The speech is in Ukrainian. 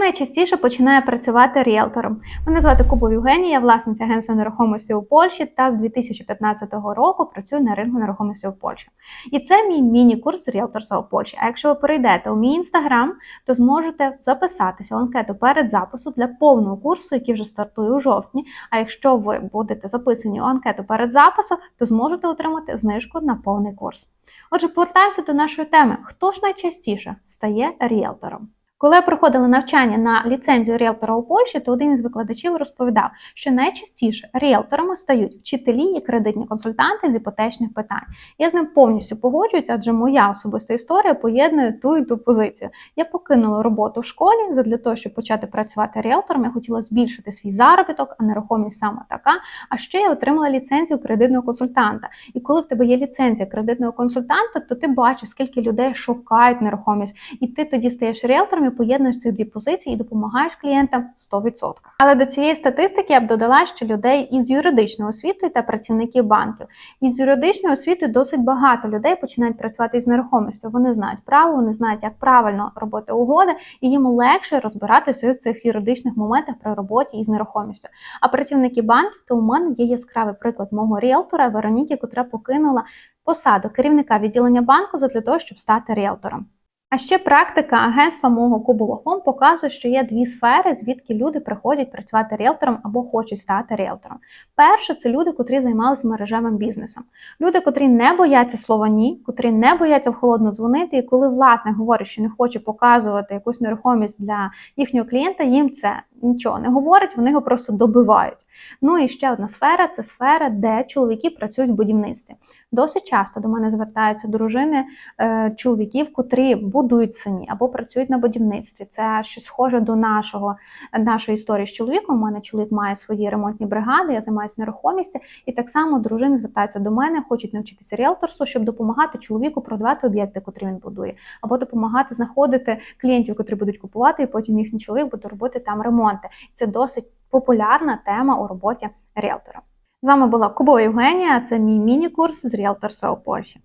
найчастіше починає працювати ріелтором? Мене звати Кубов Євгенія, я власниця агентства нерухомості у Польщі та з 2015 року працюю на ринку нерухомості у Польщі. І це мій міні-курс ріелторства у Польщі. А якщо ви перейдете у мій інстаграм, то зможете записатися в анкету перед запису для повного курсу, який вже стартує у жовтні. А якщо ви будете записані у анкету перед запису, то зможете отримати знижку на повний курс. Отже, повертаємося до нашої теми: хто ж найчастіше стає ріелтором? Коли я проходила навчання на ліцензію ріелтора у Польщі, то один із викладачів розповідав, що найчастіше ріелторами стають вчителі і кредитні консультанти з іпотечних питань. Я з ним повністю погоджуюся, адже моя особиста історія поєднує ту і ту позицію. Я покинула роботу в школі задля того, щоб почати працювати ріелтором. Я хотіла збільшити свій заробіток, а нерухомість саме така. А ще я отримала ліцензію кредитного консультанта. І коли в тебе є ліцензія кредитного консультанта, то ти бачиш, скільки людей шукають нерухомість, і ти тоді стаєш ріелтором і поєднуєш ці дві позиції і допомагаєш клієнтам 100%. Але до цієї статистики я б додала, що людей із юридичною освітою та працівників банків. Із юридичною освітою досить багато людей починають працювати із нерухомістю. Вони знають право, вони знають, як правильно робити угоди, і їм легше розбиратися в цих юридичних моментах при роботі із нерухомістю. А працівники банків, то у мене є яскравий приклад мого ріелтора Вероніки, котра покинула посаду керівника відділення банку для того, щоб стати ріелтором. А ще практика агентства мого кубового показує, що є дві сфери, звідки люди приходять працювати ріелтором або хочуть стати ріелтором. Перше це люди, котрі займалися мережевим бізнесом. Люди, котрі не бояться слова ні, котрі не бояться в холодно дзвонити, і коли власник говорить, що не хоче показувати якусь нерухомість для їхнього клієнта, їм це нічого не говорить, вони його просто добивають. Ну і ще одна сфера це сфера, де чоловіки працюють в будівництві. Досить часто до мене звертаються дружини е, чоловіків, котрі будують самі або працюють на будівництві. Це щось схоже до нашого нашої історії з чоловіком. У мене чоловік має свої ремонтні бригади, я займаюся нерухомістю, і так само дружини звертаються до мене, хочуть навчитися ріелторству, щоб допомагати чоловіку продавати об'єкти, котрі він будує, або допомагати знаходити клієнтів, котрі будуть купувати, і потім їхній чоловік буде робити там ремонти. Це досить популярна тема у роботі ріелтора. З вами була Кубова Євгенія. Це мій міні-курс з ріелторства у Польщі.